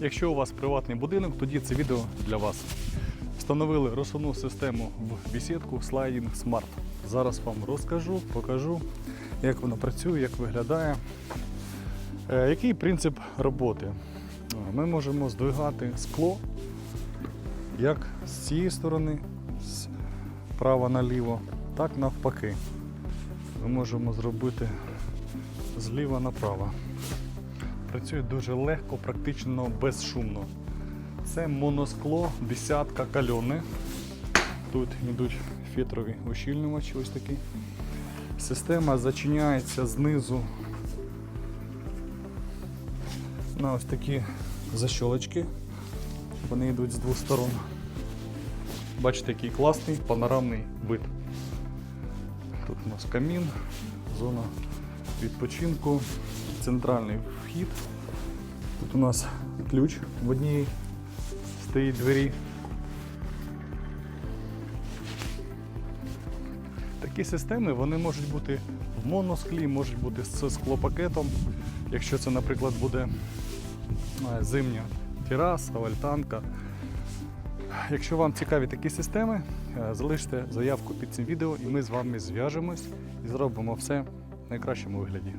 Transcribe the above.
Якщо у вас приватний будинок, тоді це відео для вас. Встановили розсувну систему в бесідку Sliding Smart. Зараз вам розкажу, покажу, як вона працює, як виглядає. Е, Який принцип роботи? Е, Ми можемо здвигати скло як з цієї сторони, з права наліво, так навпаки. Ми можемо зробити зліва направо. Працює дуже легко, практично безшумно. Це моноскло, десятка кальони. Тут йдуть фітрові ущільнювачі, ось такі. Система зачиняється знизу на ось такі защолочки. Вони йдуть з двох сторон. Бачите, який класний панорамний вид. Тут у нас камін, зона відпочинку, центральний вхід. Тут у нас ключ в одній стоїть двері. Такі системи вони можуть бути в моносклі, можуть бути з склопакетом. Якщо це, наприклад, буде е, зимня тераса, альтанка. Якщо вам цікаві такі системи, е, залиште заявку під цим відео і ми з вами зв'яжемось і зробимо все в найкращому вигляді.